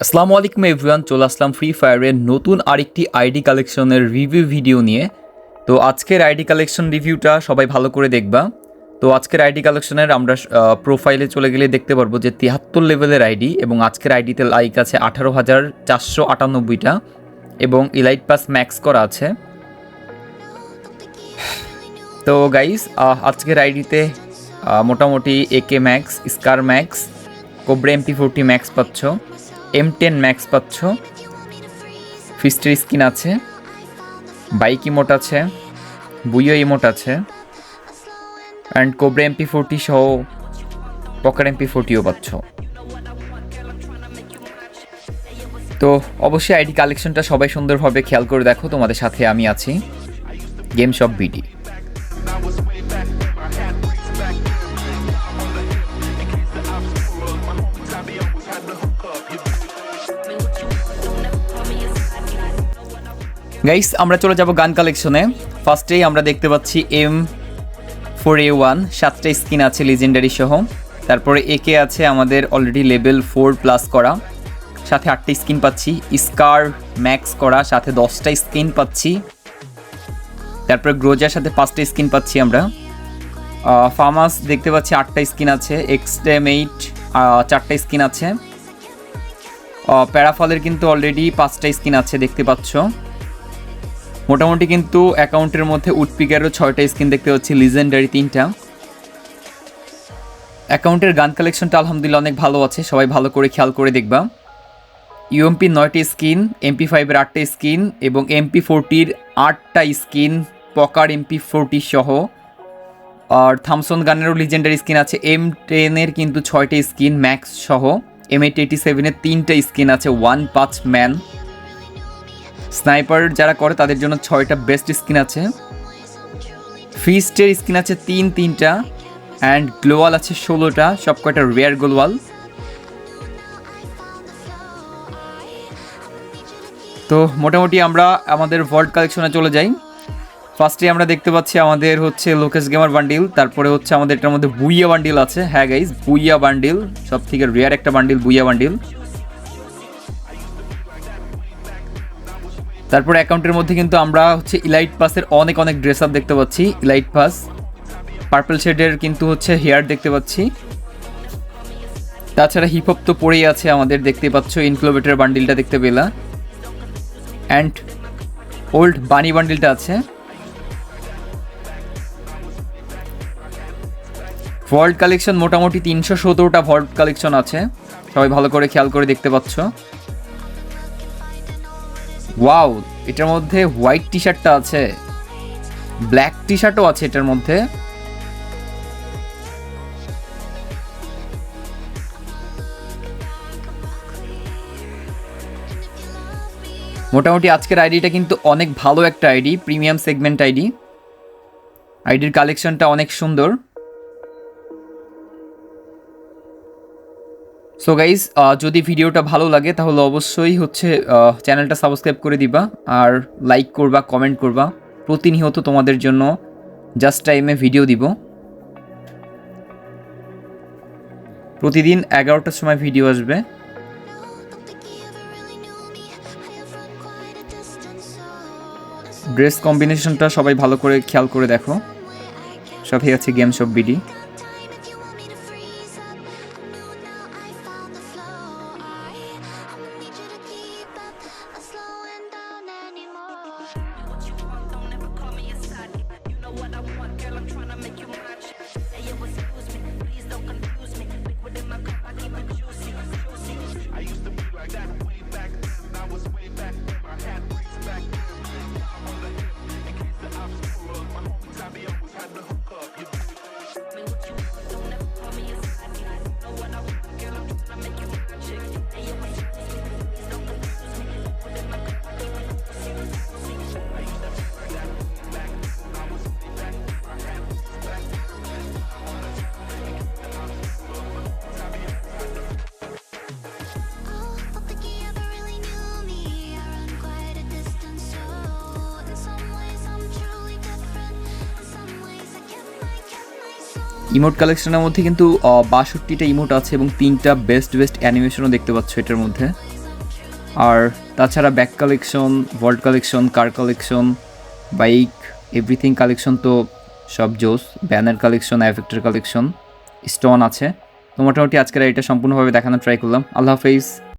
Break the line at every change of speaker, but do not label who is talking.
আসসালামু আলাইকুম এভরিওয়ান চলে আসলাম ফ্রি ফায়ারের নতুন আরেকটি আইডি কালেকশনের রিভিউ ভিডিও নিয়ে। তো আজকের আইডি কালেকশন রিভিউটা সবাই ভালো করে দেখবা। তো আজকের আইডি কালেকশনের আমরা প্রোফাইলে চলে গেলে দেখতে পারব যে তিয়াত্তর লেভেলের আইডি এবং আজকের আইডিতে লাইক আছে আঠারো হাজার চারশো আটানব্বইটা এবং ইলাইট পাস ম্যাক্স করা আছে। তো গাইস আজকের আইডিতে মোটামুটি AK max SCAR max cobra MP forty max পাচ্ছ। এম টেন ম্যাক্স পাচ্ছ। ফিস্টের স্কিন আছে। বাইক ইমোট আছে। বুইও ইমোট আছে। অ্যান্ড কোব্রা এমপি ফোরটি সহ পকার এমপি ফোরটিও পাচ্ছ। তো অবশ্যই আইডি কালেকশনটা সবাই সুন্দরভাবে খেয়াল করে দেখো। তোমাদের সাথে আমি আছি। গেম শপ বিডি গাইস আমরা চলে যাব গান কালেকশনে ফার্স্টেই আমরা দেখতে পাচ্ছি এম ফোর এ ওয়ান সাতটা স্কিন আছে লিজেন্ডারি সহ। তারপরে একে আছে আমাদের অলরেডি লেভেল ফোর প্লাস করা। সাথে আটটা স্কিন পাচ্ছি স্কার ম্যাক্স করা, সাথে দশটা স্কিন পাচ্ছি। তারপরে গ্রোজার সাথে পাঁচটা স্কিন পাচ্ছি আমরা। ফার্মাস দেখতে পাচ্ছি আটটা স্কিন আছে এক্সটেম এইট চারটা স্কিন আছে। প্যারাফলের কিন্তু অলরেডি পাঁচটা স্কিন আছে, দেখতে পাচ্ছ। মোটামুটি কিন্তু অ্যাকাউন্টের মধ্যে উডপিকারও ছয়টা স্কিন দেখতে পাচ্ছি লিজেন্ডারি তিনটা। অ্যাকাউন্টের গান কালেকশনটা আলহামদুলিল্লাহ অনেক ভালো আছে, সবাই ভালো করে খেয়াল করে দেখবা। ইউএমপি নয়টি স্কিন এমপি ফাইভের আটটা স্কিন এবং এমপি ফোরটির আটটা স্কিন, পকার এমপি ফোরটি সহ। আর থামসন গানেরও লিজেন্ডারি স্কিন আছে এম টেনের কিন্তু ছয়টা স্কিন ম্যাক্স সহ। এম এইট এইটি সেভেনের তিনটা স্কিন আছে ওয়ান পাঁচ ম্যান স্নাইপার যারা করে, তাদের জন্য ছয়টা বেস্ট স্কিন আছে। ফিস্টের স্কিন আছে তিন, তিনটা। অ্যান্ড গ্লোয়াল আছে ষোলোটা সব কয়টা রেয়ার গ্লোয়াল তো মোটামুটি আমরা আমাদের ভল্ট কালেকশনে চলে যাই। ফার্স্টে আমরা দেখতে পাচ্ছি আমাদের হচ্ছে লোকেশ গেমার বান্ডিল তারপরে হচ্ছে আমাদের এটার মধ্যে বুইয়া বান্ডিল আছে। হ্যাঁ গাইজ বুইয়া বান্ডিল সব থেকে রেয়ার একটা বান্ডিল বুইয়া বান্ডিল তারপর অ্যাকাউন্টের মধ্যে কিন্তু আমরা হচ্ছে ইলাইট পাসের অনেক অনেক ড্রেস আপ দেখতে পাচ্ছি। ইলাইট পাস পার্পল শেডের কিন্তু হচ্ছে হেয়ার দেখতে পাচ্ছি। তাছাড়া হিপহপ তো পড়েই আছে আমাদের, দেখতে পাচ্ছ ইনক্লোবেটার বান্ডিলটা দেখতে পেলা। অ্যান্ড ওল্ড বানি বান্ডিলটা আছে। ভল্ট কালেকশন মোটামুটি তিনশো সতেরোটা ভল্ট কালেকশন আছে। সবাই ভালো করে খেয়াল করে দেখতে পাচ্ছ। ওয়াও, এটার মধ্যে হোয়াইট টি শার্টটা আছে। ব্ল্যাক টি শার্টও আছে এটার মধ্যে। মোটামুটি আজকের আইডিটা কিন্তু অনেক ভালো একটা আইডি, প্রিমিয়াম সেগমেন্ট আইডি। আইডির কালেকশনটা অনেক সুন্দর। সো গাইজ যদি ভিডিওটা ভালো লাগে, তাহলে অবশ্যই হচ্ছে চ্যানেলটা সাবস্ক্রাইব করে দিবা আর লাইক করবা কমেন্ট করবা। প্রতিনিয়ত তোমাদের জন্য জাস্ট টাইমে ভিডিও দিব। প্রতিদিন এগারোটার সময় ভিডিও আসবে। ড্রেস কম্বিনেশনটা সবাই ভালো করে খেয়াল করে দেখো। সাথে আছে গেম শপ বিডি ইমোট কালেকশনের মধ্যে কিন্তু বাষট্টিটা ইমোট আছে এবং তিনটা বেস্ট বেস্ট অ্যানিমেশনও দেখতে পাচ্ছ এটার মধ্যে। আর তাছাড়া back collection vault collection car collection bike everything collection তো সব জোস ব্যানার কালেকশন এফেক্টের কালেকশন স্টোন আছে। তো মোটামুটি আজকের এটা সম্পূর্ণভাবে দেখানোর ট্রাই করলাম। আল্লাহ হাফিজ।